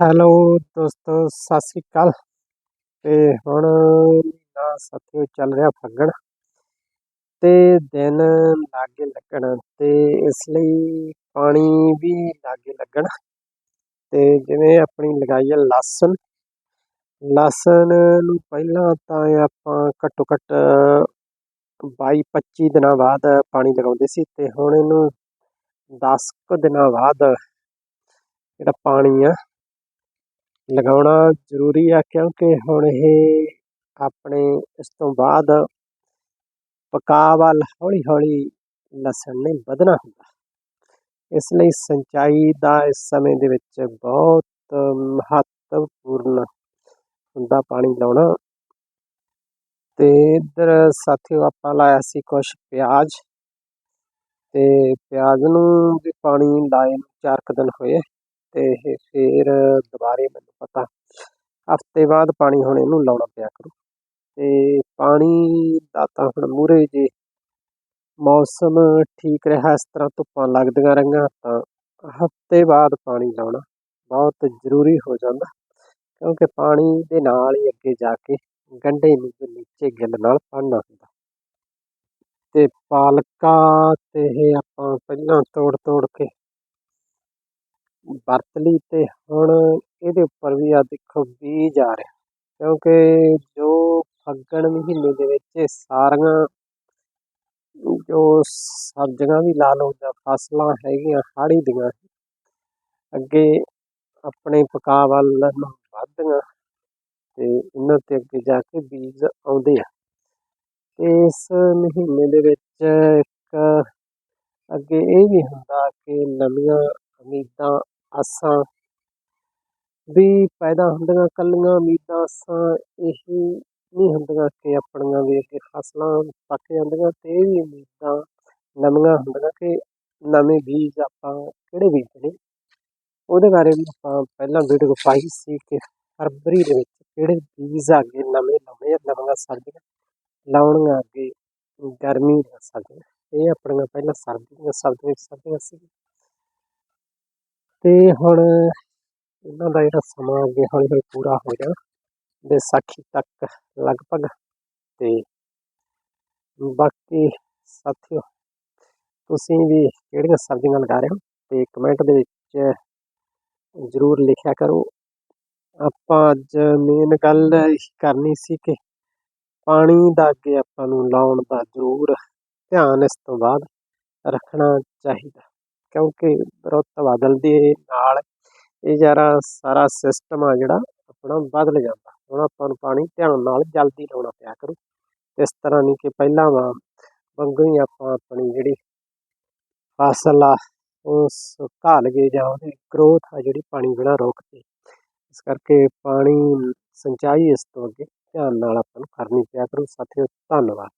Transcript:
Hello ਦੋਸਤੋ, ਸਤਿ ਸ੍ਰੀ ਅਕਾਲ। ਤੇ ਹੁਣ ਮਹੀਨਾ ਸਾਥੀਓ ਚੱਲ ਰਿਹਾ ਫੱਗਣ। ਤੇ ਦਿਨ ਲਾਗੇ ਲੱਗਣ ਤੇ ਇਸ ਲਈ ਪਾਣੀ ਵੀ ਲਾਗੇ ਲੱਗਣ। ਤੇ ਜਿਵੇਂ ਆਪਣੀ ਲਗਾਈ ਹੈ ਲਸਣ। ਲਸਣ ਨੂੰ ਪਹਿਲਾਂ ਤਾਂ ਆਪਾਂ ਘੱਟੋ ਘੱਟ 22 25 ਦਿਨਾਂ ਬਾਅਦ ਪਾਣੀ ਲਗਾਉਂਦੇ ਸੀ ਤੇ ਹੁਣ ਇਹਨੂੰ 10 ਕੁ ਦਿਨਾਂ ਬਾਅਦ ਜਿਹੜਾ ਪਾਣੀ ਆ ਲਗਾਉਣਾ ਜ਼ਰੂਰੀ ਆ, ਕਿਉਂਕਿ ਹੁਣ ਇਹ ਆਪਣੇ ਇਸ ਤੋਂ ਬਾਅਦ ਪਕਾ ਵੱਲ ਹੌਲੀ ਹੌਲੀ ਲਸਣ ਨੇ ਵਧਣਾ ਹੁੰਦਾ। ਇਸ ਲਈ ਸਿੰਚਾਈ ਦਾ ਇਸ ਸਮੇਂ ਦੇ ਵਿੱਚ ਬਹੁਤ ਮਹੱਤਵਪੂਰਨ ਹੁੰਦਾ, ਪਾਣੀ ਲਾਉਣਾ। ਤੇ ਇੱਧਰ ਸਾਥੀਓ ਆਪਾਂ ਲਾਇਆ ਸੀ ਕੁਛ ਪਿਆਜ਼। ਤੇ ਪਿਆਜ਼ ਨੂੰ ਵੀ ਪਾਣੀ ਲਾਏ ਨੂੰ ਚਾਰ ਕੁ ਦਿਨ ਹੋਏ ਤੇ ਇਹ ਫੇਰ ਦੁਬਾਰੇ ਮੈਨੂੰ ਪਤਾ। ਹਫ਼ਤੇ ਬਾਅਦ ਪਾਣੀ ਹੁਣ ਇਹਨੂੰ ਲਾਉਣਾ ਪਿਆ ਕਰੂ। ਤੇ ਪਾਣੀ ਦਾ ਤਾਂ ਹੁਣ ਮੂਰੇ ਜੇ ਮੌਸਮ ਠੀਕ ਰਿਹਾ, ਇਸ ਤਰ੍ਹਾਂ ਧੁੱਪਾਂ ਲੱਗਦੀਆਂ ਰਹੀਆਂ, ਤਾਂ ਹਫ਼ਤੇ ਬਾਅਦ ਪਾਣੀ ਲਾਉਣਾ ਬਹੁਤ ਜ਼ਰੂਰੀ ਹੋ ਜਾਂਦਾ। ਕਿਉਂਕਿ ਪਾਣੀ ਦੇ ਨਾਲ ਹੀ ਅੱਗੇ ਜਾ ਕੇ ਗੰਢੇ ਨੂੰ ਨੀਚੇ ਗਿੱਲ ਨਾਲ ਪੜਨਾ ਹੁੰਦਾ। ਤੇ ਪਾਲਕਾ ਤੇ ਇਹ ਆਪਾਂ ਪਹਿਲਾਂ ਤੋੜ ਤੋੜ ਕੇ ਵਰਤ ਲਈ ਤੇ ਹੁਣ ਇਹਦੇ ਉੱਪਰ ਵੀ ਆ ਦੇਖੋ ਬੀਜ ਆ ਰਿਹਾ। ਕਿਉਂਕਿ ਜੋ ਫੱਗਣ ਮਹੀਨੇ ਦੇ ਵਿੱਚ ਸਾਰੀਆਂ ਜੋ ਸਬਜ਼ੀਆਂ ਵੀ ਲਾ ਲਓ ਜਾਂ ਫਸਲਾਂ ਹੈਗੀਆਂ ਹਾੜੀ ਦੀਆਂ, ਅੱਗੇ ਆਪਣੇ ਪਕਾ ਵੱਲ ਨੂੰ ਵੱਧਦੀਆਂ ਤੇ ਇਹਨਾਂ ਤੇ ਅੱਗੇ ਜਾ ਕੇ ਬੀਜ ਆਉਂਦੇ ਆ। ਤੇ ਇਸ ਮਹੀਨੇ ਦੇ ਵਿੱਚ ਇੱਕ ਅੱਗੇ ਇਹ ਵੀ ਹੁੰਦਾ ਕਿ ਨਵੀਆਂ ਉਮੀਦਾਂ ਆਸਾਂ ਵੀ ਪੈਦਾ ਹੁੰਦੀਆਂ, ਕੱਲੀਆਂ ਉਮੀਦਾਂ, ਆਸਾਂ ਇਹੀ ਨਹੀਂ ਹੁੰਦੀਆਂ ਕਿ ਆਪਣੀਆਂ ਵੀ ਅੱਗੇ ਫਸਲਾਂ ਪੱਕ ਜਾਂਦੀਆਂ ਅਤੇ ਇਹ ਵੀ ਉਮੀਦਾਂ ਨਵੀਆਂ ਹੁੰਦੀਆਂ ਕਿ ਨਵੇਂ ਬੀਜ ਆਪਾਂ ਕਿਹੜੇ ਬੀਜਣੇ। ਉਹਦੇ ਬਾਰੇ ਵੀ ਆਪਾਂ ਪਹਿਲਾਂ ਵੀਡੀਓ ਪਾਈ ਸੀ ਕਿ ਫਰਵਰੀ ਦੇ ਵਿੱਚ ਕਿਹੜੇ ਬੀਜ ਅੱਗੇ ਨਵੇਂ ਨਵੇਂ, ਨਵੀਆਂ ਸਰਦੀਆਂ ਲਾਉਣੀਆਂ ਅੱਗੇ ਗਰਮੀ ਦੀਆਂ ਸਬਜ਼ੀਆਂ। ਇਹ ਆਪਣੀਆਂ ਪਹਿਲਾਂ ਸਰਦੀ ਦੀਆਂ ਸਰਦੀਆਂ ਸਬਜ਼ੀਆਂ ਸੀ ਤੇ ਹੁਣ ਇਹਨਾਂ ਦਾ ਜਿਹੜਾ ਸਮਾਂ ਅੱਗੇ ਹੌਲੀ ਹੌਲੀ ਪੂਰਾ ਹੋ ਜਾਣਾ ਵਿਸਾਖੀ ਤੱਕ ਲਗਭਗ ਤੇ ਬਾਕੀ ਸਾਥੀਓ, ਤੁਸੀਂ ਵੀ ਕਿਹੜੀਆਂ ਸਬਜ਼ੀਆਂ ਲਗਾ ਰਹੇ ਹੋ ਤੇ ਕਮੈਂਟ ਦੇ ਵਿੱਚ ਜ਼ਰੂਰ ਲਿਖਿਆ ਕਰੋ। ਆਪਾਂ ਅੱਜ ਮੇਨ ਗੱਲ ਕਰਨੀ ਸੀ ਕਿ ਪਾਣੀ ਦਾ ਅੱਗੇ ਆਪਾਂ ਨੂੰ ਲਾਉਣ ਦਾ ਜ਼ਰੂਰ ਧਿਆਨ ਇਸ ਤੋਂ ਬਾਅਦ ਰੱਖਣਾ ਚਾਹੀਦਾ। ਕਿਉਂਕਿ ਰੁੱਤ ਬਦਲਦੇ ਨਾਲ ਇਹ ਜਰਾ ਸਾਰਾ ਸਿਸਟਮ ਆ ਜਿਹੜਾ ਆਪਣਾ ਬਦਲ ਜਾਂਦਾ। ਹੁਣ ਆਪਾਂ ਨੂੰ ਪਾਣੀ ਧਿਆਨ ਨਾਲ ਜਲਦੀ ਲਾਉਣਾ ਪਿਆ ਕਰੂ। ਇਸ ਤਰ੍ਹਾਂ ਨਹੀਂ ਕਿ ਪਹਿਲਾਂ ਵਾਂਗੂ ਹੀ ਆਪਾਂ ਆਪਣੀ ਜਿਹੜੀ ਫਸਲ ਆ, ਉਸ ਘਾਲ ਗਏ ਜਾਂ ਉਹਦੀ ਗਰੋਥ ਆ ਜਿਹੜੀ ਪਾਣੀ ਬਿਨਾਂ ਰੋਕਦੇ ਇਸ ਕਰਕੇ ਪਾਣੀ ਸਿੰਚਾਈ ਇਸ ਤੋਂ ਅੱਗੇ ਧਿਆਨ ਨਾਲ ਆਪਾਂ ਨੂੰ ਕਰਨੀ ਪਿਆ ਕਰੂ। ਸਾਥੀਓ, ਧੰਨਵਾਦ।